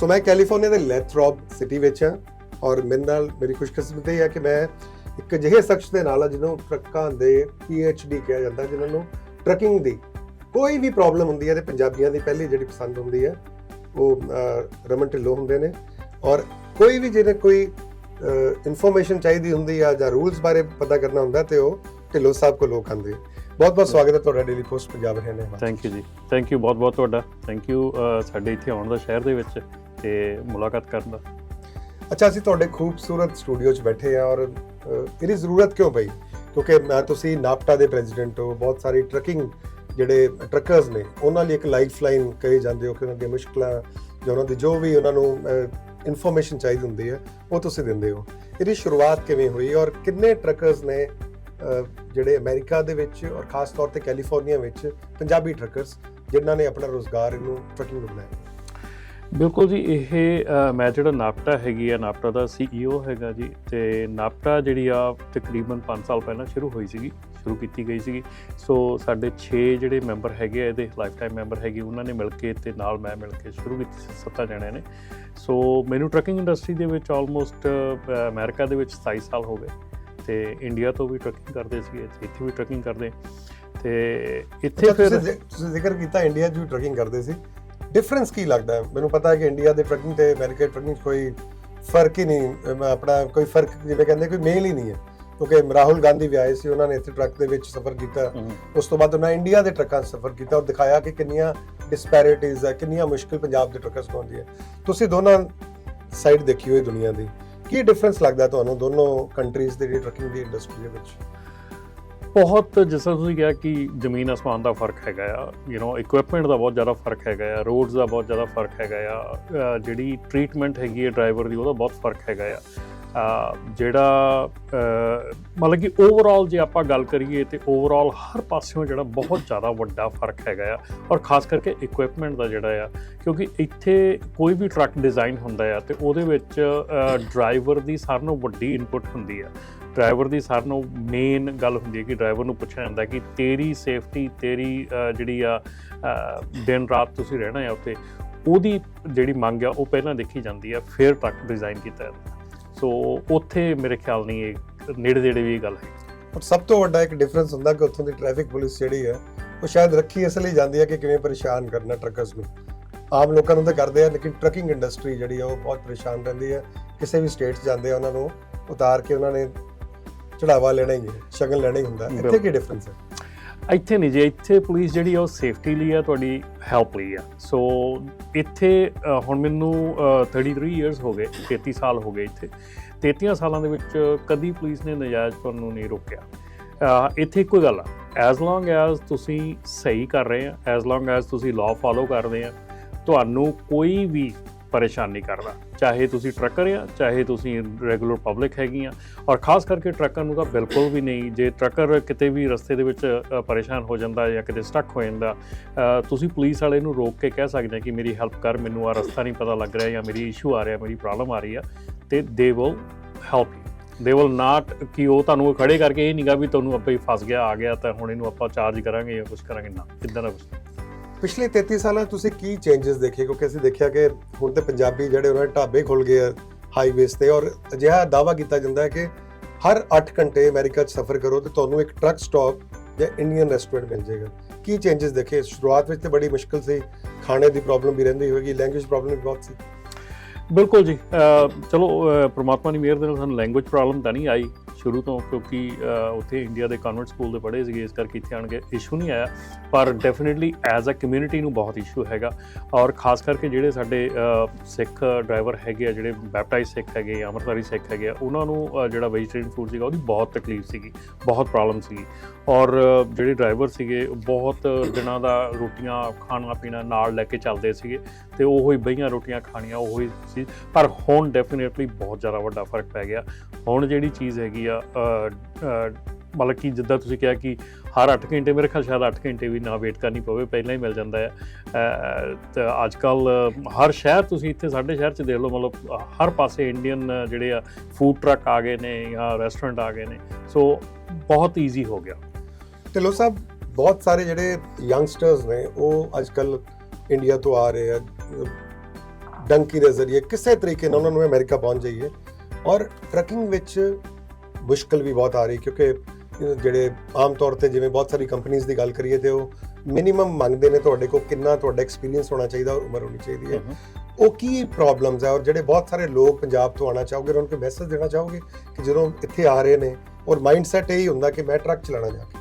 ਸੋ ਮੈਂ ਕੈਲੀਫੋਰਨੀਆ ਦੇ ਲੈਥਰੋਪ ਸਿਟੀ ਵਿੱਚ ਹਾਂ ਔਰ ਮੇਰੇ ਨਾਲ ਮੇਰੀ ਖੁਸ਼ਕਿਸਮਤੀ ਹੈ ਕਿ ਮੈਂ ਇੱਕ ਅਜਿਹੇ ਸ਼ਖਸ ਦੇ ਨਾਲ ਹਾਂ ਜਿਹਨੂੰ ਟਰੱਕਾਂ ਦੇ ਡੀ ਕਿਹਾ ਜਾਂਦਾ ਜਿਨ੍ਹਾਂ ਨੂੰ ਟਰੱਕਿੰਗ ਦੀ ਕੋਈ ਵੀ ਪ੍ਰੋਬਲਮ ਹੁੰਦੀ ਹੈ ਤੇ ਪੰਜਾਬੀਆਂ ਦੀ ਪਹਿਲੀ ਜਿਹੜੀ ਪਸੰਦ ਹੁੰਦੀ ਹੈ, ਉਹ ਰਮਨ ਢਿੱਲੋਂ ਹੁੰਦੇ ਨੇ ਔਰ ਕੋਈ ਵੀ ਜਿਹਨੇ ਕੋਈ ਇਨਫੋਰਮੇਸ਼ਨ ਚਾਹੀਦੀ ਹੁੰਦੀ ਆ ਜਾਂ ਰੂਲਸ ਬਾਰੇ ਪਤਾ ਕਰਨਾ ਹੁੰਦਾ ਤੇ ਉਹ ਢਿੱਲੋਂ ਸਾਹਿਬ ਕੋਲ ਲੋਕ ਆਉਂਦੇ ਬਹੁਤ ਬਹੁਤ ਸਵਾਗਤ ਹੈ ਤੁਹਾਡਾ ਡੇਲੀ ਪੋਸਟ ਪੰਜਾਬ ਹਰਿਆਣਾ ਵਿੱਚ। Thank you ji. Thank you ਬਹੁਤ ਬਹੁਤ ਤੁਹਾਡਾ। ਥੈਂਕ ਯੂ ਸਾਡੇ ਇੱਥੇ ਆਉਣ ਦਾ ਸ਼ਹਿਰ ਦੇ ਵਿੱਚ। ਤੇ ਮੁਲਾਕਾਤ ਕਰਨ ਦਾ। ਅੱਛਾ, ਅਸੀਂ ਤੁਹਾਡੇ ਖੂਬਸੂਰਤ ਸਟੂਡੀਓ 'ਚ ਬੈਠੇ ਆ ਔਰ ਇਹਦੀ ਜ਼ਰੂਰਤ ਕਿਉਂ ਪਈ? ਕਿਉਂਕਿ ਮੈਂ, ਤੁਸੀਂ ਨਾਪਟਾ ਦੇ ਪ੍ਰੈਜ਼ੀਡੈਂਟ ਹੋ, ਬਹੁਤ ਸਾਰੀ ਟਰੱਕਿੰਗ ਜਿਹੜੇ ਟਰੱਕਰਸ ਨੇ, ਉਹਨਾਂ ਲਈ ਇੱਕ ਲਾਈਫ ਲਾਈਨ ਕਹੇ ਜਾਂਦੇ ਹੋ ਕਿ ਉਹਨਾਂ ਦੀਆਂ ਮੁਸ਼ਕਲਾਂ ਜਾਂ ਉਹਨਾਂ ਦੀ ਜੋ ਵੀ ਉਹਨਾਂ ਨੂੰ ਇਨਫੋਰਮੇਸ਼ਨ ਚਾਹੀਦੀ ਹੁੰਦੀ ਹੈ, ਉਹ ਤੁਸੀਂ ਦਿੰਦੇ ਹੋ। ਇਹਦੀ ਸ਼ੁਰੂਆਤ ਕਿਵੇਂ ਹੋਈ ਔਰ ਕਿੰਨੇ ਟਰੱਕਰਸ ਨੇ ਜਿਹੜੇ ਅਮਰੀਕਾ ਦੇ ਵਿੱਚ ਔਰ ਖਾਸ ਤੌਰ ਤੇ ਕੈਲੀਫੋਰਨੀਆ ਵਿੱਚ ਪੰਜਾਬੀ ਟਰੱਕਰਸ, ਜਿਨ੍ਹਾਂ ਨੇ ਆਪਣਾ ਰੋਜ਼ਗਾਰ ਇਹਨੂੰ ਟਰੱਕਿੰਗ ਨੂੰ ਬਣਾਇਆ? ਬਿਲਕੁਲ ਜੀ ਇਹ ਮੈਂ ਜਿਹੜਾ ਨਾਪਟਾ ਹੈਗੀ ਆ ਨਾਪਟਾ ਦਾ ਸੀਈਓ ਹੈਗਾ ਜੀ ਤੇ ਨਾਪਟਾ ਜਿਹੜੀ ਆ ਤਕਰੀਬਨ 5 ਸਾਲ ਪਹਿਲਾਂ ਸ਼ੁਰੂ ਹੋਈ ਸੀਗੀ ਸ਼ੁਰੂ ਕੀਤੀ ਗਈ ਸੀਗੀ। ਸੋ ਸਾਡੇ 6 ਜਿਹੜੇ ਮੈਂਬਰ ਹੈਗੇ ਆ ਇਹਦੇ ਲਾਈਫ ਟਾਈਮ ਮੈਂਬਰ ਹੈਗੇ ਉਹਨਾਂ ਨੇ ਮਿਲ ਕੇ ਤੇ ਨਾਲ ਮੈਂ ਮਿਲ ਕੇ ਸ਼ੁਰੂ ਕੀਤੀ ਸੀ ਸੱਤਾਂ ਜਣਿਆਂ ਨੇ। ਸੋ ਮੈਨੂੰ ਟਰੱਕਿੰਗ ਇੰਡਸਟਰੀ ਦੇ ਵਿੱਚ ਆਲਮੋਸਟ ਅਮਰੀਕਾ ਦੇ ਵਿੱਚ 27 ਸਾਲ ਹੋ ਗਏ ਤੇ ਇੰਡੀਆ ਤੋਂ ਵੀ ਟਰੱਕਿੰਗ ਕਰਦੇ ਤੇ ਇੱਥੇ ਵੀ ਟਰੱਕਿੰਗ ਕਰਦੇ। ਤੇ ਇੱਥੇ ਫਿਰ ਤੁਸੀਂ ਜ਼ਿਕਰ ਕੀਤਾ ਇੰਡੀਆ 'ਚ ਵੀ ਟਰੱਕਿੰਗ ਕਰਦੇ ਸੀ? ਡਿਫਰੈਂਸ ਕੀ ਲੱਗਦਾ? ਹੈ ਮੈਨੂੰ ਪਤਾ ਹੈ ਕਿ ਇੰਡੀਆ ਦੇ ਟਰੱਕਿੰਗ ਤੇ ਅਮਰੀਕਾ ਦੀ ਟਰੱਕਿੰਗ ਕੋਈ ਫ਼ਰਕ ਹੀ ਨਹੀਂ ਆਪਣਾ ਕੋਈ ਫ਼ਰਕ ਜਿਵੇਂ ਕਹਿੰਦੇ ਕੋਈ ਮੇਲ ਹੀ ਨਹੀਂ ਹੈ। ਕਿਉਂਕਿ ਰਾਹੁਲ ਗਾਂਧੀ ਵੀ ਆਏ ਸੀ ਉਹਨਾਂ ਨੇ ਇੱਥੇ ਟਰੱਕ ਦੇ ਵਿੱਚ ਸਫ਼ਰ ਕੀਤਾ। ਉਸ ਤੋਂ ਬਾਅਦ ਉਹਨਾਂ ਇੰਡੀਆ ਦੇ ਟਰੱਕਾਂ 'ਚ ਸਫ਼ਰ ਕੀਤਾ। ਔਰ ਦਿਖਾਇਆ ਕਿ ਕਿੰਨੀਆਂ ਡਿਸਪੈਰਿਟੀਜ਼ ਹੈ ਕਿੰਨੀਆਂ ਮੁਸ਼ਕਿਲ ਪੰਜਾਬ ਦੇ ਟਰੱਕਰਸ ਨੂੰ ਆਉਂਦੀ ਹੈ। ਤੁਸੀਂ ਦੋਨਾਂ ਸਾਈਡ ਦੇਖੀ ਹੋਈ ਦੁਨੀਆ ਦੀ। ਕੀ ਡਿਫਰੈਂਸ ਲੱਗਦਾ ਤੁਹਾਨੂੰ ਦੋਨੋਂ ਕੰਟਰੀਜ਼ ਦੇ ਜਿਹੜੀ ਟਰੱਕਿੰਗ ਦੀ ਇੰਡਸਟਰੀ ਦੇ ਵਿੱਚ? ਬਹੁਤ ਜਿਸ ਤਰ੍ਹਾਂ ਤੁਸੀਂ ਕਿਹਾ ਕਿ ਜ਼ਮੀਨ ਅਸਮਾਨ ਦਾ ਫ਼ਰਕ ਹੈਗਾ ਆ ਯੂ نو ਇਕਵਿਪਮੈਂਟ ਦਾ ਬਹੁਤ ਜ਼ਿਆਦਾ ਫ਼ਰਕ ਹੈਗਾ ਆ ਰੋਡਸ ਦਾ ਬਹੁਤ ਜ਼ਿਆਦਾ ਫ਼ਰਕ ਹੈਗਾ ਆ ਜਿਹੜੀ ਟ੍ਰੀਟਮੈਂਟ ਹੈਗੀ ਹੈ ਡਰਾਈਵਰ ਦੀ ਉਹਦਾ ਬਹੁਤ ਫ਼ਰਕ ਹੈਗਾ ਆ। ਜਿਹੜਾ ਮਤਲਬ ਕਿ ਓਵਰਆਲ ਜੇ ਆਪਾਂ ਗੱਲ ਕਰੀਏ ਤੇ ਓਵਰਆਲ ਹਰ ਪਾਸਿਓਂ ਜਿਹੜਾ ਬਹੁਤ ਜ਼ਿਆਦਾ ਵੱਡਾ ਫ਼ਰਕ ਹੈਗਾ ਆ, ਔਰ ਖਾਸ ਕਰਕੇ ਇਕਵਿਪਮੈਂਟ ਦਾ ਜਿਹੜਾ ਆ, ਕਿਉਂਕਿ ਇੱਥੇ ਕੋਈ ਵੀ ਟਰੱਕ ਡਿਜ਼ਾਈਨ ਹੁੰਦਾ ਆ ਤੇ ਉਹਦੇ ਵਿੱਚ ਡਰਾਈਵਰ ਦੀ ਸਾਰਿਆਂ ਨਾਲੋਂ ਵੱਡੀ ਇਨਪੁਟ ਹੁੰਦੀ ਆ। ਡਰਾਈਵਰ ਦੀ ਸਾਰਿਆਂ ਨੂੰ ਮੇਨ ਗੱਲ ਹੁੰਦੀ ਹੈ ਕਿ ਡਰਾਈਵਰ ਨੂੰ ਪੁੱਛਿਆ ਜਾਂਦਾ ਕਿ ਤੇਰੀ ਸੇਫਟੀ ਤੇਰੀ ਜਿਹੜੀ ਆ ਦਿਨ ਰਾਤ ਤੁਸੀਂ ਰਹਿਣਾ ਹੈ ਉੱਥੇ, ਉਹਦੀ ਜਿਹੜੀ ਮੰਗ ਆ, ਉਹ ਪਹਿਲਾਂ ਦੇਖੀ ਜਾਂਦੀ ਆ, ਫਿਰ ਟਰੱਕ ਡਿਜ਼ਾਈਨ ਕੀਤਾ ਜਾਂਦਾ। ਸੋ ਉੱਥੇ ਮੇਰੇ ਖਿਆਲ ਨਹੀਂ ਇਹ ਨੇੜੇ ਨੇੜੇ ਵੀ ਇਹ ਗੱਲ ਹੈ। ਪਰ ਸਭ ਤੋਂ ਵੱਡਾ ਇੱਕ ਡਿਫਰੈਂਸ ਹੁੰਦਾ ਕਿ ਉੱਥੋਂ ਦੀ ਟ੍ਰੈਫਿਕ ਪੁਲਿਸ ਜਿਹੜੀ ਹੈ, ਉਹ ਸ਼ਾਇਦ ਰੱਖੀ ਇਸ ਲਈ ਜਾਂਦੀ ਹੈ ਕਿ ਕਿਵੇਂ ਪਰੇਸ਼ਾਨ ਕਰਨਾ ਟਰੱਕਰਸ ਨੂੰ। ਆਮ ਲੋਕਾਂ ਨੂੰ ਤਾਂ ਕਰਦੇ ਆ, ਲੇਕਿਨ ਟਰੱਕਿੰਗ ਇੰਡਸਟਰੀ ਜਿਹੜੀ ਆ, ਉਹ ਬਹੁਤ ਪਰੇਸ਼ਾਨ ਰਹਿੰਦੀ ਹੈ। ਕਿਸੇ ਵੀ ਸਟੇਟ 'ਚ ਜਾਂਦੇ ਆ, ਉਹਨਾਂ ਨੂੰ ਉਤਾਰ ਕੇ ਉਹਨਾਂ ਨੇ ਚੜਾਵਾ ਲੈਣਾ ਹੀ ਹੈ ਸ਼ਗਨ ਲੈਣਾ ਹੀ ਹੁੰਦਾ। ਇੱਥੇ। ਕੀ ਡਿਫਰੈਂਸ ਹੈ? ਇੱਥੇ ਨਹੀਂ ਜੇ ਇੱਥੇ ਪੁਲਿਸ ਜਿਹੜੀ ਆ ਉਹ ਸੇਫਟੀ ਲਈ ਆ ਤੁਹਾਡੀ ਹੈਲਪ ਲਈ ਆ। ਸੋ ਇੱਥੇ ਹੁਣ ਮੈਨੂੰ ਅ, 33 ਇਅਰਸ ਹੋ ਗਏ 33 ਸਾਲ ਹੋ ਗਏ ਇੱਥੇ। 33 ਸਾਲਾਂ ਦੇ ਵਿੱਚ ਕਦੀ ਪੁਲਿਸ ਨੇ ਨਜਾਇਜ਼ ਤੁਹਾਨੂੰ ਨਹੀਂ ਰੋਕਿਆ। ਇੱਥੇ ਹੀ ਗੱਲ ਆ। ਐਜ਼ ਲੌਂਗ ਐਜ਼ ਤੁਸੀਂ ਸਹੀ ਕਰ ਰਹੇ ਆ ਐਜ਼ ਲੌਂਗ ਐਜ਼ ਤੁਸੀਂ ਲਾਅ ਫਾਲੋ ਕਰਦੇ ਆ ਤੁਹਾਨੂੰ ਕੋਈ ਵੀ ਪਰੇਸ਼ਾਨ ਨਹੀਂ ਕਰਦਾ ਚਾਹੇ ਤੁਸੀਂ ਟਰੱਕਰ ਆ, ਚਾਹੇ ਤੁਸੀਂ ਰੈਗੂਲਰ ਪਬਲਿਕ ਹੈਗੀ ਆ। ਔਰ ਖਾਸ ਕਰਕੇ ਟਰੱਕਰ ਨੂੰ ਤਾਂ ਬਿਲਕੁਲ ਵੀ ਨਹੀਂ, ਜੇ ਟਰੱਕਰ ਕਿਤੇ ਵੀ ਰਸਤੇ ਦੇ ਵਿੱਚ ਪਰੇਸ਼ਾਨ ਹੋ ਜਾਂਦਾ ਜਾਂ ਕਿਤੇ ਸਟਕ ਹੋ ਜਾਂਦਾ ਤੁਸੀਂ ਪੁਲਿਸ ਵਾਲੇ ਨੂੰ ਰੋਕ ਕੇ ਕਹਿ ਸਕਦੇ ਆ ਕਿ ਮੇਰੀ ਹੈਲਪ ਕਰ, ਮੈਨੂੰ ਆ ਰਸਤਾ ਨਹੀਂ ਪਤਾ ਲੱਗ ਰਿਹਾ ਜਾਂ ਮੇਰੀ ਇਸ਼ੂ ਆ ਰਿਹਾ, ਮੇਰੀ ਪ੍ਰੋਬਲਮ ਆ ਰਹੀ ਆ। ਤੇ they will help you they will not ਕਿ ਉਹ ਤੁਹਾਨੂੰ ਖੜੇ ਕਰਕੇ ਇਹ ਨਹੀਂਗਾ ਵੀ ਤੁਹਾਨੂੰ ਆਪਾਂ ਹੀ ਫਸ ਗਿਆ, ਆ ਗਿਆ, ਤਾਂ ਹੁਣ ਇਹਨੂੰ ਆਪਾਂ ਚਾਰਜ ਕਰਾਂਗੇ ਜਾਂ ਕੁਝ ਕਰਾਂਗੇ, ਨਾ ਇਦਾਂ ਦਾ ਕੁਝ ਪਿਛਲੇ 33 ਸਾਲਾਂ 'ਚ ਤੁਸੀਂ ਕੀ ਚੇਂਜਸ ਦੇਖੇ? ਕਿਉਂਕਿ ਅਸੀਂ ਦੇਖਿਆ ਕਿ ਹੁਣ ਤੇ ਪੰਜਾਬੀ ਜਿਹੜੇ ਉਹਨਾਂ ਦੇ ਢਾਬੇ ਖੁੱਲ ਗਏ ਆ ਹਾਈਵੇਜ਼ ਤੇ ਔਰ ਅਜਿਹਾ ਦਾਵਾ ਕੀਤਾ ਜਾਂਦਾ ਹੈ ਕਿ ਹਰ 8 ਘੰਟੇ ਅਮਰੀਕਾ 'ਚ ਸਫ਼ਰ ਕਰੋ ਤੇ ਤੁਹਾਨੂੰ ਇੱਕ ਟਰੱਕ ਸਟਾਪ ਜਾਂ ਇੰਡੀਅਨ ਰੈਸਟੋਰੈਂਟ ਮਿਲ ਜਾਏਗਾ। ਕੀ ਚੇਂਜਸ ਦੇਖੇ? ਸ਼ੁਰੂਆਤ ਵਿੱਚ ਤੇ ਬੜੀ ਮੁਸ਼ਕਲ ਸੀ ਖਾਣੇ ਦੀ ਪ੍ਰੋਬਲਮ ਵੀ ਰਹਿੰਦੀ ਹੋਵੇਗੀ ਲੈਂਗੁਏਜ ਪ੍ਰੋਬਲਮ ਵੀ ਬਹੁਤ ਸੀ। ਬਿਲਕੁਲ ਜੀ। ਚਲੋ ਅ, ਪ੍ਰਮਾਤਮਾ ਦੀ ਮਿਹਰ ਦੇ ਨਾਲ ਸਾਨੂੰ ਲੈਂਗੁਏਜ ਪ੍ਰੋਬਲਮ ਤਾਂ ਨਹੀਂ ਆਈ। ਸ਼ੁਰੂ ਤੋਂ, ਕਿਉਂਕਿ ਉੱਥੇ ਇੰਡੀਆ ਦੇ ਕਨਵੈਂਟ ਸਕੂਲ ਦੇ ਪੜ੍ਹੇ ਸੀਗੇ, ਇਸ ਕਰਕੇ ਇੱਥੇ ਆਣ ਕੇ ਇਸ਼ੂ ਨਹੀਂ ਆਇਆ। ਪਰ ਡੈਫੀਨਿਟਲੀ ਐਜ਼ ਅ ਕਮਿਊਨਿਟੀ ਨੂੰ ਬਹੁਤ ਇਸ਼ੂ ਹੈਗਾ। ਔਰ ਖਾਸ ਕਰਕੇ ਜਿਹੜੇ ਸਾਡੇ ਸਿੱਖ ਡਰਾਈਵਰ ਹੈਗੇ ਆ, ਜਿਹੜੇ ਬੈਪਟਾਈਜ਼ ਸਿੱਖ ਹੈਗੇ ਆ ਅੰਮ੍ਰਿਤਧਾਰੀ ਸਿੱਖ ਹੈਗੇ ਆ, ਉਹਨਾਂ ਨੂੰ ਜਿਹੜਾ ਵੈਜੀਟੇਰੀਅਨ ਫੂਡ ਸੀਗਾ, ਉਹਦੀ ਬਹੁਤ ਤਕਲੀਫ ਸੀਗੀ, ਬਹੁਤ ਪ੍ਰੋਬਲਮ ਸੀਗੀ। ਔਰ ਜਿਹੜੇ ਡਰਾਈਵਰ ਸੀਗੇ, ਬਹੁਤ ਦਿਨਾਂ ਦਾ ਰੋਟੀਆਂ ਖਾਣਾ ਪੀਣਾ ਨਾਲ ਲੈ ਕੇ ਚੱਲਦੇ ਸੀਗੇ ਤੇ ਉਹੋ ਹੀ ਬਈਆਂ ਰੋਟੀਆਂ ਖਾਣੀਆਂ ਉਹੋ ਹੀ ਸੀ। ਪਰ ਹੁਣ ਡੈਫੀਨਿਟਲੀ ਬਹੁਤ ਜ਼ਿਆਦਾ ਵੱਡਾ ਫ਼ਰਕ ਪੈ ਗਿਆ। ਹੁਣ ਜਿਹੜੀ ਚੀਜ਼ ਹੈਗੀ ਆ ਮਤਲਬ ਕਿ ਜਿੱਦਾਂ ਤੁਸੀਂ ਕਿਹਾ ਕਿ ਹਰ 8 ਘੰਟੇ ਮੇਰੇ ਖਿਆਲ ਸ਼ਾਇਦ 8 ਘੰਟੇ ਵੀ ਨਾ ਵੇਟ ਕਰਨੀ ਪਵੇ ਪਹਿਲਾਂ ਹੀ ਮਿਲ ਜਾਂਦਾ ਹੈ ਅ, ਤੇ ਅੱਜ ਕੱਲ ਹਰ ਸ਼ਹਿਰ ਤੁਸੀਂ ਇੱਥੇ ਸਾਡੇ ਸ਼ਹਿਰ 'ਚ ਦੇਖ ਲਓ ਮਤਲਬ ਹਰ ਪਾਸੇ ਇੰਡੀਅਨ ਜਿਹੜੇ ਆ ਫੂਡ ਟਰੱਕ ਆ ਗਏ ਨੇ ਜਾਂ ਰੈਸਟੋਰੈਂਟ ਆ ਗਏ ਨੇ ਸੋ ਬਹੁਤ ਈਜ਼ੀ ਹੋ ਗਿਆ। ਢਿੱਲੋਂ ਸਾਹਿਬ ਬਹੁਤ ਸਾਰੇ ਜਿਹੜੇ ਯੰਗਸਟਰਸ ਨੇ ਉਹ ਅੱਜ ਅੱਜਕੱਲ ਇੰਡੀਆ ਤੋਂ ਆ ਰਹੇ ਆ ਡੰਕੀ ਦੇ ਜ਼ਰੀਏ ਕਿਸੇ ਤਰੀਕੇ ਨਾਲ ਉਹਨਾਂ ਨੂੰ ਅਮਰੀਕਾ ਪਹੁੰਚ ਜਾਈਏ। ਔਰ ਟਰੈਕਿੰਗ ਵਿੱਚ ਮੁਸ਼ਕਲ ਵੀ ਬਹੁਤ ਆ ਰਹੀ ਕਿਉਂਕਿ ਜਿਹੜੇ ਆਮ ਤੌਰ ਤੇ ਜਿਵੇਂ ਬਹੁਤ ਸਾਰੀ ਕੰਪਨੀਆਂ ਦੀ ਗੱਲ ਕਰੀਏ ਤੇ ਉਹ ਮਿਨੀਮਮ ਮੰਗਦੇ ਨੇ ਤੁਹਾਡੇ ਕੋਲ ਕਿੰਨਾ ਤੁਹਾਡਾ ਐਕਸਪੀਰੀਅੰਸ ਹੋਣਾ ਚਾਹੀਦਾ ਔਰ ਉਮਰ ਹੋਣੀ ਚਾਹੀਦੀ ਹੈ। ਉਹ ਕੀ ਪ੍ਰੋਬਲਮਸ ਹੈ ਔਰ ਜਿਹੜੇ ਬਹੁਤ ਸਾਰੇ ਲੋਕ ਪੰਜਾਬ ਤੋਂ ਆਉਣਾ ਚਾਹੋਗੇ ਉਹਨਾਂ ਨੂੰ ਮੈਸੇਜ ਦੇਣਾ ਚਾਹੋਗੇ ਕਿ ਜਦੋਂ ਇੱਥੇ ਆ ਰਹੇ ਨੇ ਔਰ ਮਾਈਂਡਸੈਟ ਇਹੀ ਹੁੰਦਾ ਕਿ ਮੈਂ ਟਰੱਕ ਚਲਾਣਾ ਜਾ ਕੇ?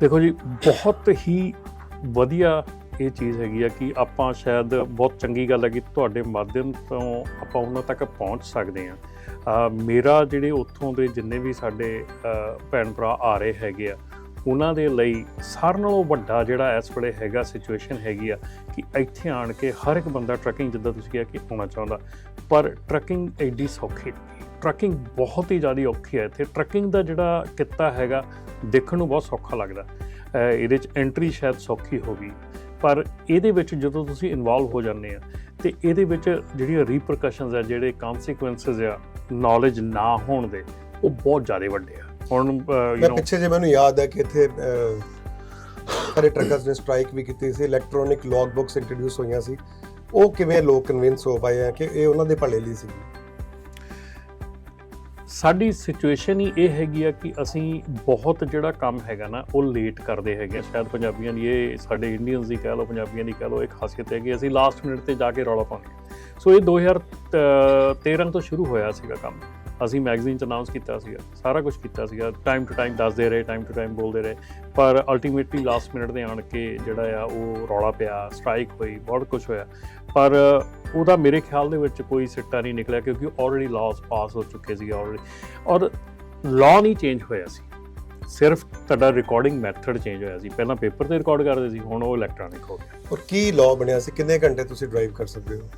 ਦੇਖੋ ਜੀ ਬਹੁਤ ਹੀ ਵਧੀਆ ਇਹ ਚੀਜ਼ ਹੈਗੀ ਆ ਕਿ ਆਪਾਂ ਸ਼ਾਇਦ ਬਹੁਤ ਚੰਗੀ ਗੱਲ ਹੈ ਕਿ ਤੁਹਾਡੇ ਮਾਧਿਅਮ ਤੋਂ ਆਪਾਂ ਉਹਨਾਂ ਤੱਕ ਪਹੁੰਚ ਸਕਦੇ ਆ ਮੇਰਾ ਜਿਹੜੇ ਉੱਥੋਂ ਦੇ ਜਿੰਨੇ ਵੀ ਸਾਡੇ ਭੈਣ ਭਰਾ ਆ ਰਹੇ ਹੈਗੇ ਆ, ਉਹਨਾਂ ਦੇ ਲਈ ਸਾਰਿਆਂ ਨਾਲੋਂ ਵੱਡਾ ਜਿਹੜਾ ਇਸ ਵੇਲੇ ਹੈਗਾ ਸਿਚੁਏਸ਼ਨ ਹੈਗੀ ਆ ਕਿ ਇੱਥੇ ਆਣ ਕੇ ਹਰ ਇੱਕ ਬੰਦਾ ਟਰੈਕਿੰਗ ਜਿੱਦਾਂ ਤੁਸੀਂ ਕਿਹਾ ਕਿ ਆਉਣਾ ਚਾਹੁੰਦਾ, ਪਰ ਟਰੈਕਿੰਗ ਐਡੀ ਸੌਖੀ ਟਰੈਕਿੰਗ ਬਹੁਤ ਹੀ ਜ਼ਿਆਦਾ ਔਖੀ ਹੈ ਇੱਥੇ। ਟਰੈਕਿੰਗ ਦਾ ਜਿਹੜਾ ਕਿੱਤਾ ਹੈਗਾ, ਦੇਖਣ ਨੂੰ ਬਹੁਤ ਸੌਖਾ ਲੱਗਦਾ। ਇਹਦੇ ਚ ਐਂਟਰੀ ਸ਼ਾਇਦ ਸੌਖੀ ਹੋਗੀ ਪਰ ਇਹਦੇ ਵਿੱਚ ਜਦੋਂ ਤੁਸੀਂ ਇਨਵੋਲਵ ਹੋ ਜਾਂਦੇ ਆ ਤੇ ਇਹਦੇ ਵਿੱਚ ਜਿਹੜੀਆਂ ਰੀਪਰਕਸ਼ਨਸ ਆ ਜਿਹੜੇ ਕਨਸੀਕੁਐਂਸਸ ਆ ਨੌਲੇਜ ਨਾ ਹੋਣ ਦੇ ਉਹ ਬਹੁਤ ਜ਼ਿਆਦਾ ਵੱਡੇ ਆ। ਹੁਣ ਯੂ نو ਪਿੱਛੇ ਜੇ ਮੈਨੂੰ ਯਾਦ ਹੈ ਕਿ ਇੱਥੇ ਸਾਰੇ ਟਰੱਕਰਸ ਨੇ ਸਟ੍ਰਾਈਕ ਵੀ ਕੀਤੀ ਸੀ ਇਲੈਕਟ੍ਰੋਨਿਕ ਲੌਗ ਬੁੱਕਸ ਇੰਟਰੋਡਿਊਸ ਹੋਈਆਂ ਸੀ। ਉਹ ਕਿਵੇਂ ਲੋਕ ਕਨਵਿੰਸ ਹੋ ਪਾਏ ਆ ਕਿ ਇਹ ਉਹਨਾਂ ਦੇ ਭਲੇ ਲਈ ਸੀ? ਸਾਡੀ ਸਿਚੁਏਸ਼ਨ ਹੀ ਇਹ ਹੈਗੀ ਆ ਕਿ ਅਸੀਂ ਬਹੁਤ ਜਿਹੜਾ ਕੰਮ ਹੈਗਾ ਨਾ, ਉਹ ਲੇਟ ਕਰਦੇ ਹੈਗੇ ਆ। ਸ਼ਾਇਦ ਪੰਜਾਬੀਆਂ ਦੀ ਇਹ ਸਾਡੇ ਇੰਡੀਅਨਸ ਦੀ ਕਹਿ ਲਓ, ਪੰਜਾਬੀਆਂ ਦੀ ਕਹਿ ਲਓ ਇੱਕ ਖਾਸੀਅਤ ਹੈ ਕਿ ਅਸੀਂ ਲਾਸਟ ਮਿੰਟ ਤੇ ਜਾ ਕੇ ਰੌਲਾ ਪਾਉਂਦੇ ਸੋ ਇਹ 2013 ਤੋਂ ਸ਼ੁਰੂ ਹੋਇਆ ਸੀਗਾ ਕੰਮ। ਅਸੀਂ ਮੈਗਜ਼ੀਨ ਚ ਅਨਾਉਂਸ ਕੀਤਾ ਸੀਗਾ, ਸਾਰਾ ਕੁਝ ਕੀਤਾ ਸੀਗਾ ਟਾਈਮ ਟੂ ਟਾਈਮ ਦੱਸਦੇ ਰਹੇ ਟਾਈਮ ਟੂ ਟਾਈਮ ਬੋਲਦੇ ਰਹੇ, ਪਰ ਅਲਟੀਮੇਟਲੀ ਲਾਸਟ ਮਿੰਟ ਦੇ ਆਣ ਕੇ ਜਿਹੜਾ ਆ, ਉਹ ਰੌਲਾ ਪਿਆ ਸਟ੍ਰਾਈਕ ਹੋਈ, ਬਹੁਤ ਕੁਝ ਹੋਇਆ। ਪਰ ਉਹਦਾ ਮੇਰੇ ਖਿਆਲ ਦੇ ਵਿੱਚ ਕੋਈ ਸਿੱਟਾ ਨਹੀਂ ਨਿਕਲਿਆ ਕਿਉਂਕਿ ਆਲਰੇਡੀ ਲਾਸ ਪਾਸ ਹੋ ਚੁੱਕੇ ਸੀ ਆਲਰੇਡੀ ਔਰ ਲਾਅ ਨਹੀਂ ਚੇਂਜ ਹੋਇਆ ਸੀ। ਸਿਰਫ ਤੁਹਾਡਾ ਰਿਕਾਰਡਿੰਗ ਮੈਥਡ ਚੇਂਜ ਹੋਇਆ ਸੀ। ਪਹਿਲਾਂ ਪੇਪਰ ਤੇ ਰਿਕਾਰਡ ਕਰਦੇ ਸੀ ਹੁਣ ਉਹ ਇਲੈਕਟ੍ਰੋਨਿਕ ਹੋ ਗਿਆ। ਔਰ ਕੀ ਲਾਅ ਬਣਿਆ ਸੀ? ਕਿੰਨੇ ਘੰਟੇ ਤੁਸੀਂ ਡਰਾਈਵ ਕਰ ਸਕਦੇ ਹੋ?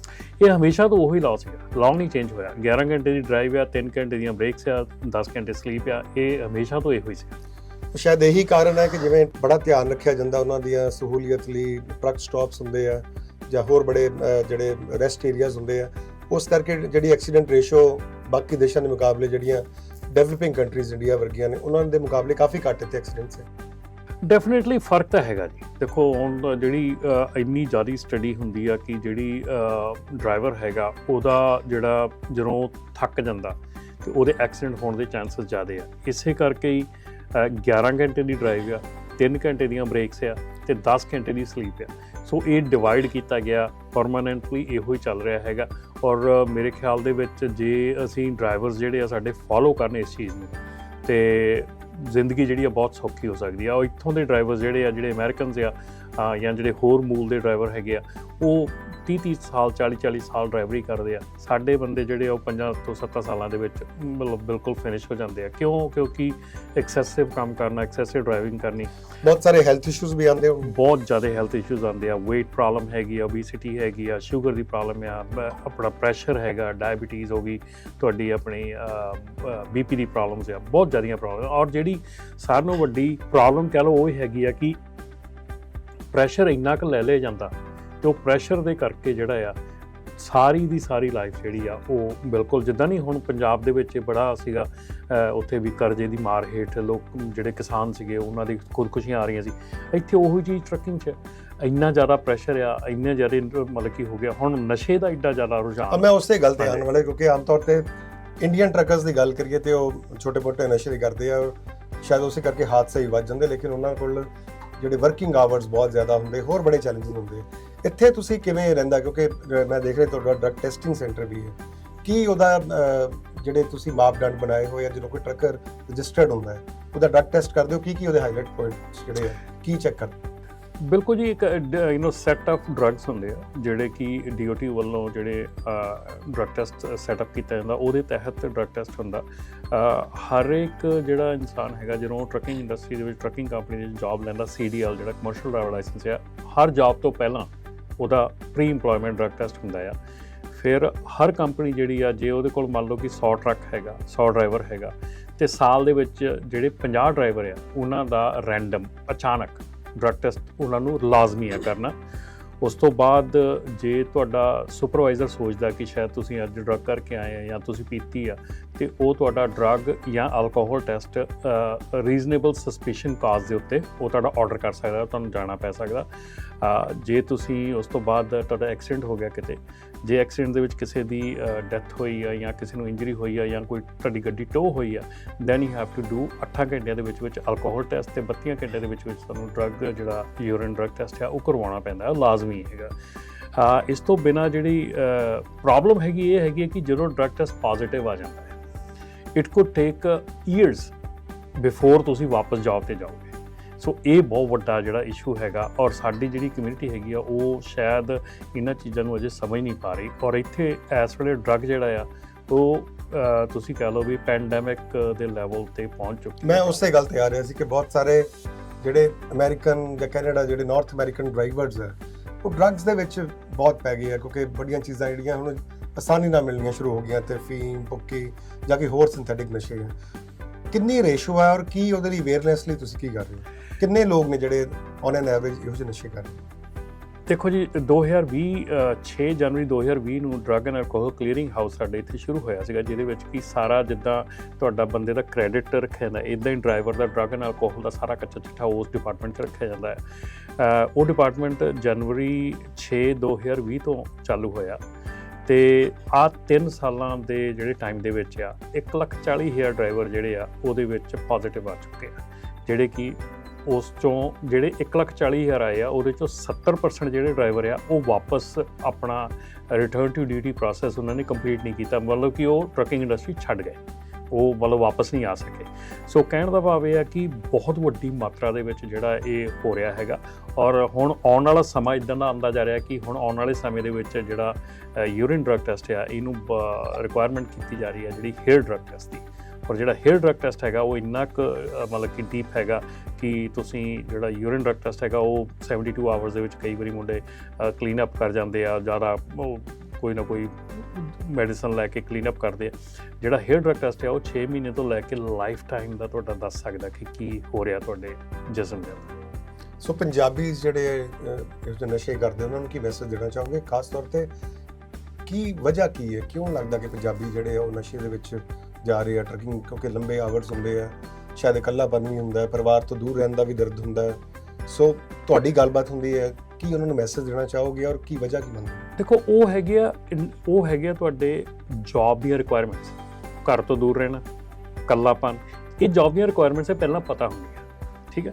ਇਹ ਹਮੇਸ਼ਾ ਤੋਂ ਉਹੀ ਲਾਅ ਸੀਗਾ। ਲਾਅ ਨਹੀਂ ਚੇਂਜ ਹੋਇਆ। 11 ਘੰਟੇ ਦੀ ਡਰਾਈਵ ਆ 3 ਘੰਟੇ ਦੀਆਂ ਬ੍ਰੇਕਸ ਆ 10 ਘੰਟੇ ਸਲੀਪ ਆ ਇਹ ਹਮੇਸ਼ਾ ਤੋਂ ਇਹੋ ਹੀ ਸੀ। ਸ਼ਾਇਦ ਇਹੀ ਕਾਰਨ ਹੈ ਕਿ ਜਿਵੇਂ ਬੜਾ ਧਿਆਨ ਰੱਖਿਆ ਜਾਂਦਾ ਉਹਨਾਂ ਦੀਆਂ ਸਹੂਲੀਅਤ ਲਈ ਟਰੱਕ ਸਟਾਪਸ ਹੁੰਦੇ ਆ ਜਾਂ ਹੋਰ ਬੜੇ ਜਿਹੜੇ ਰੈਸਟ ਏਰੀਆਜ਼ ਹੁੰਦੇ ਆ ਉਸ ਕਰਕੇ ਜਿਹੜੀ ਐਕਸੀਡੈਂਟ ਰੇਸ਼ੋ ਬਾਕੀ ਦੇਸ਼ਾਂ ਦੇ ਮੁਕਾਬਲੇ ਜਿਹੜੀਆਂ ਡਿਵੈਲਪਿੰਗ ਕੰਟਰੀਜ਼ ਇੰਡੀਆ ਵਰਗੀਆਂ ਨੇ, ਉਹਨਾਂ ਦੇ ਮੁਕਾਬਲੇ ਕਾਫੀ ਘੱਟ ਇੱਥੇ ਐਕਸੀਡੈਂਟਸ ਹੈ। ਡੈਫੀਨਿਟਲੀ ਫ਼ਰਕ ਤਾਂ ਹੈਗਾ ਜੀ। ਦੇਖੋ, ਹੁਣ ਜਿਹੜੀ ਇੰਨੀ ਜ਼ਿਆਦਾ ਸਟੱਡੀ ਹੁੰਦੀ ਆ ਕਿ ਜਿਹੜੀ ਡਰਾਈਵਰ ਹੈਗਾ, ਉਹਦਾ ਜਿਹੜਾ ਜਦੋਂ ਥੱਕ ਜਾਂਦਾ, ਤੇ ਉਹਦੇ ਐਕਸੀਡੈਂਟ ਹੋਣ ਦੇ ਚਾਂਸਸ ਜ਼ਿਆਦਾ ਆ। ਇਸੇ ਕਰਕੇ ਹੀ 11 ਘੰਟੇ ਦੀ ਡਰਾਈਵ ਆ 3 ਘੰਟੇ ਦੀਆਂ ਬ੍ਰੇਕਸ ਆ, ਤੇ 10 ਘੰਟੇ ਦੀ ਸਲੀਪ ਆ। ਸੋ ਇਹ ਡਿਵਾਈਡ ਕੀਤਾ ਗਿਆ ਪਰਮਾਨੈਂਟਲੀ ਇਹੋ ਹੀ ਚੱਲ ਰਿਹਾ ਹੈਗਾ। ਔਰ ਮੇਰੇ ਖਿਆਲ ਦੇ ਵਿੱਚ ਜੇ ਅਸੀਂ ਡਰਾਈਵਰਸ ਜਿਹੜੇ ਆ ਸਾਡੇ ਫੋਲੋ ਕਰਨ ਇਸ ਚੀਜ਼ ਨੂੰ, ਤੇ ਜ਼ਿੰਦਗੀ ਜਿਹੜੀ ਆ ਬਹੁਤ ਸੌਖੀ ਹੋ ਸਕਦੀ ਆ। ਉਹ ਇੱਥੋਂ ਦੇ ਡਰਾਈਵਰ ਜਿਹੜੇ ਆ, ਜਿਹੜੇ ਅਮਰੀਕਨਸ ਆ ਜਾਂ ਜਿਹੜੇ ਹੋਰ ਮੂਲ ਦੇ ਡਰਾਈਵਰ ਹੈਗੇ ਆ, ਉਹ 30 30 ਸਾਲ 40 40 ਸਾਲ ਡਰਾਈਵਰੀ ਕਰਦੇ ਆ। ਸਾਡੇ ਬੰਦੇ ਜਿਹੜੇ ਉਹ 5 ਤੋਂ 7 ਸਾਲਾਂ ਦੇ ਵਿੱਚ ਮਤਲਬ ਬਿਲਕੁਲ ਫਿਨਿਸ਼ ਹੋ ਜਾਂਦੇ ਆ। ਕਿਉਂ? ਕਿਉਂਕਿ ਐਕਸੈਸਿਵ ਕੰਮ ਕਰਨਾ ਐਕਸੈਸਿਵ ਡਰਾਈਵਿੰਗ ਕਰਨੀ। ਬਹੁਤ ਸਾਰੇ ਹੈਲਥ ਇਸ਼ੂਜ਼ ਵੀ ਆਉਂਦੇ ਹੋਣਗੇ। ਬਹੁਤ ਜ਼ਿਆਦਾ ਹੈਲਥ ਇਸ਼ੂਜ਼ ਆਉਂਦੇ ਆ। weight ਪ੍ਰੋਬਲਮ ਹੈਗੀ ਆ obesity ਹੈਗੀ ਆ ਸ਼ੂਗਰ ਦੀ ਪ੍ਰੋਬਲਮ ਆ ਆਪਣਾ ਪ੍ਰੈਸ਼ਰ ਹੈਗਾ ਡਾਇਬੀਟੀਜ਼ ਹੋ ਗਈ ਤੁਹਾਡੀ ਆਪਣੀ ਬੀਪੀ ਦੀ ਪ੍ਰੋਬਲਮਸ ਆ ਬਹੁਤ ਜ਼ਿਆਦੀਆਂ ਪ੍ਰੋਬਲਮ ਔਰ ਜਿਹੜੀ ਸਾਰਿਆਂ ਨਾਲੋਂ ਵੱਡੀ ਪ੍ਰੋਬਲਮ ਕਹ ਲਓ ਉਹ ਹੈਗੀ ਆ ਕਿ ਪ੍ਰੈਸ਼ਰ ਇੰਨਾ ਕੁ ਲੈ ਲਿਆ ਜਾਂਦਾ ਤੇ ਉਹ ਪ੍ਰੈਸ਼ਰ ਦੇ ਕਰਕੇ ਜਿਹੜਾ ਆ ਸਾਰੀ ਦੀ ਸਾਰੀ ਲਾਈਫ ਜਿਹੜੀ ਆ ਉਹ ਬਿਲਕੁਲ ਜਿੱਦਾਂ ਨਹੀਂ ਹੁਣ ਪੰਜਾਬ ਦੇ ਵਿੱਚ ਬੜਾ ਸੀਗਾ ਉੱਥੇ ਵੀ ਕਰਜ਼ੇ ਦੀ ਮਾਰ ਹੇਠ ਲੋਕ ਜਿਹੜੇ ਕਿਸਾਨ ਸੀਗੇ ਉਹਨਾਂ ਦੀ ਖੁਦਕੁਸ਼ੀਆਂ ਆ ਰਹੀਆਂ ਸੀ ਇੱਥੇ ਉਹੀ ਚੀਜ਼ ਟਰੱਕਿੰਗ 'ਚ ਇੰਨਾ ਜ਼ਿਆਦਾ ਪ੍ਰੈਸ਼ਰ ਆ ਇੰਨਾ ਜ਼ਿਆਦਾ ਮਤਲਬ ਕੀ ਹੋ ਗਿਆ ਹੁਣ ਨਸ਼ੇ ਦਾ ਐਡਾ ਜ਼ਿਆਦਾ ਰੁਝਾਨ ਮੈਂ ਉਸੇ ਗੱਲ ਤੇ ਆਉਣ। ਵਾਲਾ ਕਿਉਂਕਿ ਆਮ ਤੌਰ ਤੇ ਇੰਡੀਅਨ ਟਰੱਕਰਸ ਦੀ ਗੱਲ ਕਰੀਏ ਤੇ ਉਹ ਛੋਟੇ-ਮੋਟੇ ਨਸ਼ੇ ਵੀ ਕਰਦੇ ਆ ਸ਼ਾਇਦ ਉਸੇ ਕਰਕੇ ਹਾਦਸੇ ਹੀ ਵੱਜ ਜਾਂਦੇ ਲੇਕਿਨ ਉਹਨਾਂ ਕੋਲ ਜਿਹੜੇ ਵਰਕਿੰਗ ਆਵਰਸ ਬਹੁਤ ਜ਼ਿਆਦਾ ਹੁੰਦੇ ਹੋਰ ਬੜੇ ਚੈਲੰਜਸ ਹੁੰਦੇ ਇੱਥੇ ਤੁਸੀਂ ਕਿਵੇਂ ਰਹਿੰਦਾ? ਕਿਉਂਕਿ ਮੈਂ ਦੇਖ ਰਿਹਾ ਤੁਹਾਡਾ ਡਰਗ ਟੈਸਟਿੰਗ ਸੈਂਟਰ ਵੀ ਹੈ। ਕੀ ਉਹਦਾ ਜਿਹੜੇ ਤੁਸੀਂ ਮਾਪਦੰਡ ਬਣਾਏ ਹੋਏ ਆ ਜਦੋਂ ਕੋਈ ਟਰੱਕਰ ਰਜਿਸਟਰਡ ਹੁੰਦਾ ਹੈ, ਉਹਦਾ ਡਰਗ ਟੈਸਟ ਕਰਦੇ ਹੋ? ਕੀ ਕੀ ਉਹਦੇ ਹਾਈਲਾਈਟ ਪੁਆਇੰਟਸ ਜਿਹੜੇ ਆ, ਕੀ ਚੈੱਕ ਕਰਦੇ ਬਿਲਕੁਲ ਜੀ, ਇੱਕ you know set of drugs ਹੁੰਦੇ ਆ, ਜਿਹੜੇ ਕਿ ਡੀਓਟੀ ਵੱਲੋਂ ਜਿਹੜੇ ਡਰੱਗ ਟੈਸਟ ਸੈਟਅਪ ਕੀਤਾ ਜਾਂਦਾ, ਉਹਦੇ ਤਹਿਤ ਡਰੱਗ ਟੈਸਟ ਹੁੰਦਾ। ਹਰ ਇੱਕ ਜਿਹੜਾ ਇਨਸਾਨ ਹੈਗਾ ਜਦੋਂ ਟਰੱਕਿੰਗ ਇੰਡਸਟਰੀ ਦੇ ਵਿੱਚ ਟਰੱਕਿੰਗ ਕੰਪਨੀ ਦੇ ਵਿੱਚ ਜੌਬ ਲੈਂਦਾ ਸੀਡੀਐਲ ਜਿਹੜਾ ਕਮਰਸ਼ੀਅਲ ਡਰਾਈਵਰ ਲਾਇਸੈਂਸ ਆ, ਹਰ ਜੌਬ ਤੋਂ ਪਹਿਲਾਂ ਉਹਦਾ ਪ੍ਰੀ ਇੰਪਲੋਇਮੈਂਟ ਡਰੱਗ ਟੈਸਟ ਹੁੰਦਾ ਆ। ਫਿਰ ਹਰ ਕੰਪਨੀ ਜਿਹੜੀ ਆ, ਜੇ ਉਹਦੇ ਕੋਲ ਮੰਨ ਲਓ ਕਿ 100 ਟਰੱਕ ਹੈਗਾ 100 ਡਰਾਈਵਰ ਹੈਗਾ, ਤੇ ਸਾਲ ਦੇ ਵਿੱਚ ਜਿਹੜੇ 50 ਡਰਾਈਵਰ ਆ, ਉਹਨਾਂ ਦਾ ਰੈਂਡਮ ਅਚਾਨਕ ਡਰੱਗ ਟੈਸਟ ਉਹਨਾਂ ਨੂੰ ਲਾਜ਼ਮੀ ਆ ਕਰਨਾ। ਉਸ ਤੋਂ ਬਾਅਦ ਜੇ ਤੁਹਾਡਾ ਸੁਪਰਵਾਈਜ਼ਰ ਸੋਚਦਾ ਕਿ ਸ਼ਾਇਦ ਤੁਸੀਂ ਅੱਜ ਡਰੱਗ ਕਰਕੇ ਆਏ ਆ ਜਾਂ ਤੁਸੀਂ ਪੀਤੀ ਆ ਤੇ ਉਹ ਤੁਹਾਡਾ ਡਰੱਗ ਜਾਂ alcohol test reasonable suspicion cause ਦੇ ਉੱਤੇ ਉਹ ਤੁਹਾਡਾ ਆਰਡਰ ਕਰ ਸਕਦਾ, ਤੁਹਾਨੂੰ ਜਾਣਾ ਪੈ ਸਕਦਾ। ਜੇ ਤੁਸੀਂ ਉਸ ਤੋਂ ਬਾਅਦ ਤੁਹਾਡਾ ਐਕਸੀਡੈਂਟ ਹੋ ਗਿਆ ਕਿਤੇ, ਜੇ ਐਕਸੀਡੈਂਟ ਦੇ ਵਿੱਚ ਕਿਸੇ ਦੀ ਡੈਥ ਹੋਈ ਆ ਜਾਂ ਕਿਸੇ ਨੂੰ ਇੰਜਰੀ ਹੋਈ ਆ ਜਾਂ ਕੋਈ ਤੁਹਾਡੀ ਗੱਡੀ ਟੋ ਹੋਈ ਆ then you have to do 8 ਘੰਟਿਆਂ ਦੇ ਵਿੱਚ ਵਿੱਚ ਅਲਕੋਹਲ ਟੈਸਟ ਤੇ 32 ਘੰਟਿਆਂ ਦੇ ਵਿੱਚ ਵਿੱਚ ਤੁਹਾਨੂੰ ਡਰੱਗ ਜਿਹੜਾ ਯੂਰਿਨ ਡਰੱਗ ਟੈਸਟ ਆ, ਉਹ ਕਰਵਾਉਣਾ ਪੈਂਦਾ ਲਾਜ਼ਮੀ ਹੈਗਾ। ਇਸ ਤੋਂ ਬਿਨਾ ਜਿਹੜੀ ਪ੍ਰੋਬਲਮ ਹੈਗੀ, ਇਹ ਹੈਗੀ ਹੈ ਕਿ ਜਦੋਂ ਡਰੱਗ ਟੈਸਟ ਪੋਜ਼ਿਟਿਵ ਆ ਜਾਂਦਾ it could take years before ਤੁਸੀਂ ਵਾਪਸ ਜੌਬ ਤੇ ਜਾਓਗੇ। ਸੋ ਇਹ ਬਹੁਤ ਵੱਡਾ ਜਿਹੜਾ ਇਸ਼ੂ ਹੈਗਾ ਔਰ ਸਾਡੀ ਜਿਹੜੀ ਕਮਿਊਨਿਟੀ ਹੈਗੀ ਆ, ਉਹ ਸ਼ਾਇਦ ਇਹਨਾਂ ਚੀਜ਼ਾਂ ਨੂੰ ਅਜੇ ਸਮਝ ਨਹੀਂ ਪਾ ਰਹੀ। ਔਰ ਇੱਥੇ ਇਸ ਵੇਲੇ ਡਰੱਗ ਜਿਹੜਾ ਆ, ਉਹ ਤੁਸੀਂ ਕਹਿ ਲਓ ਵੀ ਪੈਂਡੈਮਿਕ ਦੇ ਲੈਵਲ ਤੇ ਪਹੁੰਚ ਚੁੱਕੀ ਮੈਂ ਉਸੇ ਗੱਲ ਤੇ ਆ ਰਿਹਾ ਸੀ ਕਿ ਬਹੁਤ ਸਾਰੇ ਜਿਹੜੇ ਅਮਰੀਕਨ ਜਾਂ ਕੈਨੇਡਾ ਜਿਹੜੇ ਨਾਰਥ ਅਮਰੀਕਨ ਡਰਾਈਵਰਸ ਹੈ ਉਹ ਡਰੱਗਸ ਦੇ ਵਿੱਚ ਬਹੁਤ ਪੈ ਗਏ ਆ ਕਿਉਂਕਿ ਵੱਡੀਆਂ ਚੀਜ਼ਾਂ ਜਿਹੜੀਆਂ ਹੁਣ ਆਸਾਨੀ ਨਾਲ ਮਿਲਣੀਆਂ ਸ਼ੁਰੂ ਹੋ ਗਈਆਂ, ਤੇ ਫੀਮ ਪੁੱਕੀ ਜਾਂ ਕਿ ਹੋਰ ਸਿੰਥੈਟਿਕ ਨਸ਼ੇ ਆ। ਕਿੰਨੀ ਰੇਸ਼ੋ ਆ ਔਰ ਕੀ ਉਹਦੇ ਲਈ ਅਵੇਅਰਨੈਸ ਲਈ ਤੁਸੀਂ ਕੀ ਕਰ ਰਹੇ ਹੋ? ਕਿੰਨੇ ਲੋਕ ਨੇ ਜਿਹੜੇ ਔਨ ਐਨ ਐਵਰੇਜ ਇਹੋ ਜਿਹੇ ਨਸ਼ੇ ਕਰ ਰਹੇ ਦੇਖੋ ਜੀ 2020 ਅ, 6 ਜਨਵਰੀ 2020 ਨੂੰ drug and alcohol clearing house ਸਾਡੇ ਇੱਥੇ ਸ਼ੁਰੂ ਹੋਇਆ ਸੀਗਾ ਜਿਹਦੇ ਵਿੱਚ ਕੀ ਸਾਰਾ ਜਿੱਦਾਂ ਤੁਹਾਡਾ ਬੰਦੇ ਦਾ ਕ੍ਰੈਡਿਟ ਰੱਖਿਆ ਜਾਂਦਾ ਇਦਾਂ ਹੀ ਡਰਾਈਵਰ ਦਾ ਡਰੱਗ ਐਂਡ ਐਲਕੋਹਲ ਦਾ ਸਾਰਾ ਕੱਚਾ ਚਿੱਠਾ ਉਸ ਡਿਪਾਰਟਮੈਂਟ 'ਚ ਰੱਖਿਆ ਜਾਂਦਾ ਹੈ। ਉਹ ਡਿਪਾਰਟਮੈਂਟ ਜਨਵਰੀ 6 2020 ਤੋਂ ਚਾਲੂ ਹੋਇਆ ਤੇ ਆ 3 ਸਾਲਾਂ ਦੇ ਜਿਹੜੇ ਟਾਈਮ ਦੇ ਵਿੱਚ ਆ 140000 ਡਰਾਈਵਰ ਜਿਹੜੇ ਆ ਉਹਦੇ ਵਿੱਚ ਪੋਜ਼ਿਟਿਵ ਆ ਚੁੱਕੇ ਆ ਜਿਹੜੇ ਕਿ ਉਸ ਚੋਂ ਜਿਹੜੇ 140000 ਆਏ ਆ, ਉਹਦੇ ਚੋਂ 70% ਜਿਹੜੇ ਡਰਾਈਵਰ ਆ, ਉਹ ਵਾਪਸ ਆਪਣਾ ਰਿਟਰਨ ਟੂ ਡਿਊਟੀ ਪ੍ਰੋਸੈਸ ਉਹਨਾਂ ਨੇ ਕੰਪਲੀਟ ਨਹੀਂ ਕੀਤਾ, ਮਤਲਬ ਕਿ ਉਹ ਟਰੱਕਿੰਗ ਇੰਡਸਟਰੀ ਛੱਡ ਗਏ। ਉਹ ਮਤਲਬ ਵਾਪਸ ਨਹੀਂ ਆ ਸਕੇ। ਸੋ ਕਹਿਣ ਦਾ ਭਾਵ ਇਹ ਆ ਕਿ ਬਹੁਤ ਵੱਡੀ ਮਾਤਰਾ ਦੇ ਵਿੱਚ ਜਿਹੜਾ ਇਹ ਹੋ ਰਿਹਾ ਹੈਗਾ। ਔਰ ਹੁਣ ਆਉਣ ਵਾਲਾ ਸਮਾਂ ਇਦਾਂ ਦਾ ਆਉਂਦਾ ਜਾ ਰਿਹਾ ਕਿ ਹੁਣ ਆਉਣ ਵਾਲੇ ਸਮੇਂ ਦੇ ਵਿੱਚ ਜਿਹੜਾ ਯੂਰਿਨ ਡਰੱਗ ਟੈਸਟ ਆ, ਇਹਨੂੰ ਰਿਕੁਆਇਰਮੈਂਟ ਕੀਤੀ ਜਾ ਰਹੀ ਹੈ ਜਿਹੜੀ ਹੇਅਰ ਡਰੱਗ ਟੈਸਟ ਦੀ। ਪਰ ਜਿਹੜਾ ਹੇਅਰ ਡਰੱਗ ਟੈਸਟ ਹੈਗਾ ਉਹ ਇੰਨਾ ਕੁ ਮਤਲਬ ਕਿ ਡੀਪ ਹੈਗਾ ਕਿ ਤੁਸੀਂ ਜਿਹੜਾ ਯੂਰਿਨ ਡਰੱਗ ਟੈਸਟ ਹੈਗਾ ਉਹ 72 ਆਵਰਸ ਦੇ ਵਿੱਚ ਕਈ ਵਾਰੀ ਮੁੰਡੇ ਕਲੀਨ ਅਪ ਕਰ ਜਾਂਦੇ ਆ ਜ਼ਿਆਦਾ ਉਹ ਕੋਈ ਨਾ ਕੋਈ ਮੈਡੀਸਨ ਲੈ ਕੇ ਕਲੀਨ ਅਪ ਕਰਦੇ ਆ। ਜਿਹੜਾ ਹੇਅਰ ਡਰੱਗ ਟੈਸਟ ਹੈ ਉਹ 6 ਮਹੀਨੇ ਤੋਂ ਲੈ ਕੇ ਲਾਈਫ ਟਾਈਮ ਦਾ ਤੁਹਾਡਾ ਦੱਸ ਸਕਦਾ ਕਿ ਕੀ ਹੋ ਰਿਹਾ ਤੁਹਾਡੇ ਜਿਸਮ ਦੇ ਸੋ ਪੰਜਾਬੀ ਜਿਹੜੇ ਅਹ, ਇਹੋ ਨਸ਼ੇ ਕਰਦੇ ਉਹਨਾਂ ਨੂੰ ਕੀ ਮੈਸੇਜ ਦੇਣਾ ਚਾਹੋਗੇ? ਖਾਸ ਤੌਰ ਤੇ ਕੀ ਵਜ੍ਹਾ ਕੀ ਹੈ? ਕਿਉਂ ਲੱਗਦਾ ਕਿ ਪੰਜਾਬੀ ਜਿਹੜੇ ਆ ਉਹ ਨਸ਼ੇ ਦੇ ਵਿੱਚ ਜਾ ਰਹੇ ਆ ਟਰੈਕਿੰਗ ਕਿਉਂਕਿ ਲੰਬੇ ਆਵਰਸ ਹੁੰਦੇ ਆ, ਸ਼ਾਇਦ ਇਕੱਲਾਪਨ ਵੀ ਹੁੰਦਾ ਹੈ ਪਰਿਵਾਰ ਤੋਂ ਦੂਰ ਰਹਿਣ ਦਾ ਵੀ ਦਰਦ ਹੁੰਦਾ ਹੈ। ਸੋ ਤੁਹਾਡੀ ਗੱਲਬਾਤ ਹੁੰਦੀ ਹੈ, ਕੀ ਉਹਨਾਂ ਨੂੰ ਮੈਸੇਜ ਦੇਣਾ ਚਾਹੋਗੇ ਔਰ ਕੀ ਵਜ੍ਹਾ, ਕੀ ਮੰਨਦੇ ਦੇਖੋ, ਉਹ ਹੈਗੇ ਆ, ਉਹ ਹੈਗੇ ਆ ਤੁਹਾਡੇ ਜੌਬ ਦੀਆਂ ਰਿਕੁਆਇਰਮੈਂਟਸ ਘਰ ਤੋਂ ਦੂਰ ਰਹਿਣਾ, ਇਕੱਲਾਪਨ, ਇਹ ਜੌਬ ਦੀਆਂ ਰਿਕੁਆਇਰਮੈਂਟਸ ਪਹਿਲਾਂ ਪਤਾ ਹੁੰਦੀਆਂ, ਠੀਕ ਹੈ?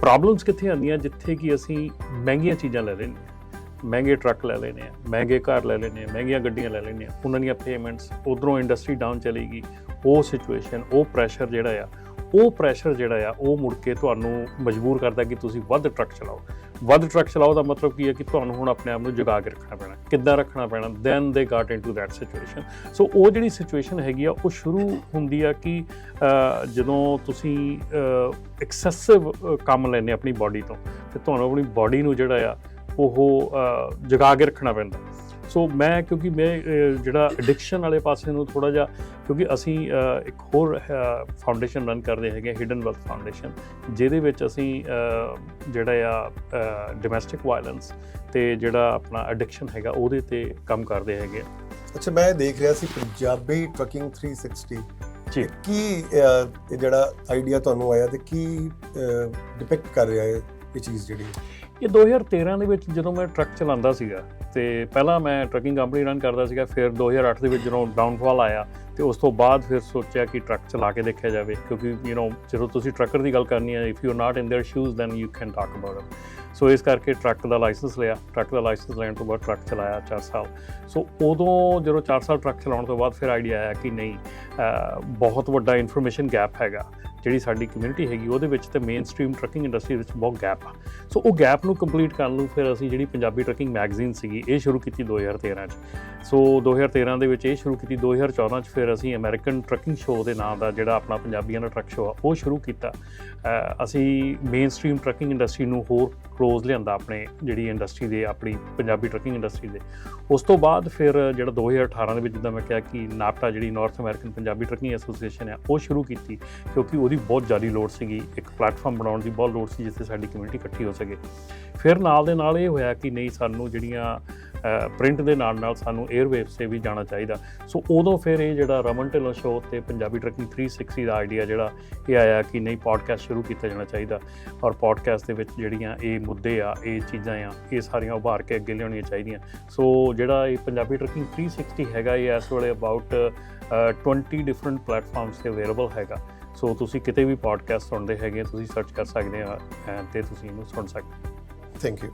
ਪ੍ਰੋਬਲਮਸ ਕਿੱਥੇ ਆਉਂਦੀਆਂ, ਜਿੱਥੇ ਕਿ ਅਸੀਂ ਮਹਿੰਗੀਆਂ ਚੀਜ਼ਾਂ ਲੈ ਲੈਂਦੇ ਮਹਿੰਗੇ ਟਰੱਕ ਲੈ ਲੈਨੇ ਆ, ਮਹਿੰਗੇ ਘਰ ਲੈ ਲੈਨੇ ਆ, ਮਹਿੰਗੀਆਂ ਗੱਡੀਆਂ ਲੈ ਲੈਨੇ ਆ, ਉਹਨਾਂ ਦੀਆਂ ਪੇਮੈਂਟਸ ਉਧਰੋਂ ਇੰਡਸਟਰੀ ਡਾਊਨ ਚਲੇਗੀ। ਉਹ ਸਿਚੁਏਸ਼ਨ ਉਹ ਪ੍ਰੈਸ਼ਰ ਜਿਹੜਾ ਆ, ਉਹ ਪ੍ਰੈਸ਼ਰ ਜਿਹੜਾ ਆ, ਉਹ ਮੁੜ ਕੇ ਤੁਹਾਨੂੰ ਮਜਬੂਰ ਕਰਦਾ ਕਿ ਤੁਸੀਂ ਵੱਧ ਟਰੱਕ ਚਲਾਓ। ਵੱਧ ਟਰੱਕ ਚਲਾਓ ਦਾ ਮਤਲਬ ਕੀ ਹੈ ਕਿ ਤੁਹਾਨੂੰ ਹੁਣ ਆਪਣੇ ਆਪ ਨੂੰ ਜਗਾ ਕੇ ਰੱਖਣਾ ਪੈਣਾ, ਕਿੱਦਾਂ ਰੱਖਣਾ ਪੈਣਾ then they got into that situation so ਉਹ ਜਿਹੜੀ ਸਿਚੁਏਸ਼ਨ ਹੈਗੀ ਆ, ਉਹ ਸ਼ੁਰੂ ਹੁੰਦੀ ਆ ਕਿ ਜਦੋਂ ਤੁਸੀਂ ਐਕਸੈਸਿਵ ਕੰਮ ਲੈਨੇ ਆਪਣੀ ਬਾਡੀ ਤੋਂ, ਤੇ ਤੁਹਾਨੂੰ ਆਪਣੀ ਬਾਡੀ ਨੂੰ ਜਿਹੜਾ ਆ ਉਹ ਜਗਾ ਕੇ ਰੱਖਣਾ ਪੈਂਦਾ ਸੋ ਮੈਂ ਕਿਉਂਕਿ ਮੈਂ ਜਿਹੜਾ ਐਡਿਕਸ਼ਨ ਵਾਲੇ ਪਾਸੇ ਨੂੰ ਥੋੜਾ ਜਿਹਾ ਕਿਉਂਕਿ ਅਸੀਂ ਇੱਕ ਹੋਰ ਫਾਊਂਡੇਸ਼ਨ ਰਨ ਕਰਦੇ ਹੈਗੇ ਹਿਡਨ ਵੈਲਥ ਫਾਊਂਡੇਸ਼ਨ ਜਿਹਦੇ ਵਿੱਚ ਅਸੀਂ ਜਿਹੜਾ ਆ ਡੋਮੈਸਟਿਕ ਵਾਇਲੈਂਸ ਤੇ ਜਿਹੜਾ ਆਪਣਾ ਐਡਿਕਸ਼ਨ ਹੈਗਾ ਉਹਦੇ ਤੇ ਕੰਮ ਕਰਦੇ ਹੈਗੇ। ਅੱਛਾ ਮੈਂ ਦੇਖ ਰਿਹਾ ਸੀ ਪੰਜਾਬੀ ਟਰਕਿੰਗ 360 ਜੀ। ਕੀ ਜਿਹੜਾ ਆਈਡੀਆ ਤੁਹਾਨੂੰ ਆਇਆ ਤੇ ਕੀ ਡਿਪਿਕਟ ਕਰ ਰਿਹਾ ਹੈ ਇਹ ਚੀਜ਼ ਜਿਹੜੀ ਇਹ 2013 ਦੇ ਵਿੱਚ ਜਦੋਂ ਮੈਂ ਟਰੱਕ ਚਲਾਉਂਦਾ ਸੀਗਾ ਤੇ ਪਹਿਲਾਂ ਮੈਂ ਟਰੱਕਿੰਗ ਕੰਪਨੀ ਰਨ ਕਰਦਾ ਸੀਗਾ ਫਿਰ 2008 ਦੇ ਵਿੱਚ ਜਦੋਂ ਡਾਊਨਫਾਲ ਆਇਆ ਤੇ ਉਸ ਤੋਂ ਬਾਅਦ ਫਿਰ ਸੋਚਿਆ ਕਿ ਟਰੱਕ ਚਲਾ ਕੇ ਦੇਖਿਆ ਜਾਵੇ ਕਿਉਂਕਿ ਯੂ نو ਜਦੋਂ ਤੁਸੀਂ ਟਰੱਕਰ ਦੀ ਗੱਲ ਕਰਨੀ ਹੈ if you are not in their shoes then you can talk about it so ਇਸ ਕਰਕੇ ਟਰੱਕ ਦਾ ਲਾਇਸੈਂਸ ਲਿਆ ਟਰੱਕ ਦਾ ਲਾਇਸੈਂਸ ਲੈਣ ਤੋਂ ਬਾਅਦ ਟਰੱਕ ਚਲਾਇਆ 4 ਸਾਲ ਸੋ ਉਦੋਂ ਜਦੋਂ 4 ਸਾਲ ਟਰੱਕ ਚਲਾਉਣ ਤੋਂ ਬਾਅਦ ਫਿਰ ਆਈਡੀਆ ਆਇਆ ਕਿ ਨਹੀਂ ਅਹ, ਬਹੁਤ ਵੱਡਾ ਇਨਫੋਰਮੇਸ਼ਨ ਗੈਪ ਹੈਗਾ ਜਿਹੜੀ ਸਾਡੀ ਕਮਿਊਨਿਟੀ ਹੈਗੀ, ਉਹਦੇ ਵਿੱਚ ਤੇ ਮੇਨ ਸਟ੍ਰੀਮ ਟਰੱਕਿੰਗ ਇੰਡਸਟਰੀ ਵਿੱਚ ਬਹੁਤ ਗੈਪ ਆ। ਸੋ ਉਹ ਗੈਪ ਨੂੰ ਕੰਪਲੀਟ ਕਰਨ ਨੂੰ ਫਿਰ ਅਸੀਂ ਜਿਹੜੀ ਪੰਜਾਬੀ ਟਰੱਕਿੰਗ ਮੈਗਜ਼ੀਨ ਸੀਗੀ, ਇਹ ਸ਼ੁਰੂ ਕੀਤੀ 2013 ਚ। ਸੋ 2013 ਦੇ ਵਿੱਚ ਇਹ ਸ਼ੁਰੂ ਕੀਤੀ 2014 ਚ ਫਿਰ ਅਸੀਂ ਅਮਰੀਕਨ ਟਰੱਕਿੰਗ ਸ਼ੋਅ ਦੇ ਨਾਮ ਦਾ ਜਿਹੜਾ ਆਪਣਾ ਪੰਜਾਬੀਆਂ ਦਾ ਟਰੱਕ ਸ਼ੋਅ ਆ, ਉਹ ਸ਼ੁਰੂ ਕੀਤਾ। ਅਸੀਂ ਮੇਨ ਸਟ੍ਰੀਮ ਟਰੱਕਿੰਗ ਇੰਡਸਟਰੀ ਨੂੰ ਹੋਰ ਕਲੋਜ਼ ਲਿਆਂਦਾ ਆਪਣੇ ਜਿਹੜੀ ਇੰਡਸਟਰੀ ਦੇ, ਆਪਣੀ ਪੰਜਾਬੀ ਟਰੱਕਿੰਗ ਇੰਡਸਟਰੀ ਦੇ। ਉਸ ਤੋਂ ਬਾਅਦ ਫਿਰ ਜਿਹੜਾ 2018 ਦੇ ਵਿੱਚ ਜਿੱਦਾਂ ਮੈਂ ਕਿਹਾ ਕਿ ਨਾਪਟਾ ਜਿਹੜੀ North American Punjabi trucking association ਹੈ ਉਹ ਸ਼ੁਰੂ ਕੀਤੀ, ਕਿਉਂਕਿ ਉਹਦੀ ਬਹੁਤ ਜ਼ਿਆਦਾ ਲੋੜ ਸੀਗੀ, ਇੱਕ ਪਲੇਟਫਾਰਮ ਬਣਾਉਣ ਦੀ ਬਹੁਤ ਲੋੜ ਸੀ ਜਿੱਥੇ ਸਾਡੀ ਕਮਿਊਨਿਟੀ ਇਕੱਠੀ ਹੋ ਸਕੇ। ਫਿਰ ਨਾਲ ਦੇ ਨਾਲ ਇਹ ਹੋਇਆ ਕਿ ਨਹੀਂ ਸਾਨੂੰ ਜਿਹੜੀਆਂ ਪ੍ਰਿੰਟ ਦੇ ਨਾਲ ਨਾਲ ਸਾਨੂੰ 에ਅਰਵੇਵਸ ਤੇ ਵੀ ਜਾਣਾ ਚਾਹੀਦਾ। ਸੋ ਉਦੋਂ ਫਿਰ ਇਹ ਜਿਹੜਾ ਰਮਨ ਢਿੱਲੋਂ ਸ਼ੋਅ ਤੇ ਪੰਜਾਬੀ ਟਰੈਕਿੰਗ 360 ਦਾ ਆਈਡੀਆ ਜਿਹੜਾ, ਇਹ ਆਇਆ ਕਿ ਨਹੀਂ ਪੋਡਕਾਸਟ ਸ਼ੁਰੂ ਕੀਤਾ ਜਾਣਾ ਚਾਹੀਦਾ। ਔਰ ਪੋਡਕਾਸਟ ਦੇ ਵਿੱਚ ਜਿਹੜੀਆਂ ਇਹ ਮੁੱਦੇ ਆ, ਇਹ ਚੀਜ਼ਾਂ ਆ, ਇਹ ਸਾਰੀਆਂ ਉਭਾਰ ਕੇ ਅੱਗੇ ਲਿਆਉਣੀਆਂ ਚਾਹੀਦੀਆਂ। ਸੋ ਜਿਹੜਾ ਇਹ ਪੰਜਾਬੀ ਟਰੈਕਿੰਗ 360 ਹੈਗਾ, ਇਹ ਇਸ ਵੇਲੇ ਅਬਾਊਟ 20 ਡਿਫਰੈਂਟ ਪਲੇਟਫਾਰਮਸ ਤੇ ਅਵੇਲੇਬਲ ਹੈਗਾ। ਸੋ ਤੁਸੀਂ ਕਿਤੇ ਵੀ ਪੋਡਕਾਸਟ ਸੁਣਦੇ ਹੈਗੇ ਤੁਸੀਂ ਸਰਚ ਕਰ ਸਕਦੇ ਆ ਅਹ, ਤੇ ਤੁਸੀਂ ਇਹਨੂੰ ਸੁਣ ਸਕਦੇ ਥੈਂਕ ਯੂ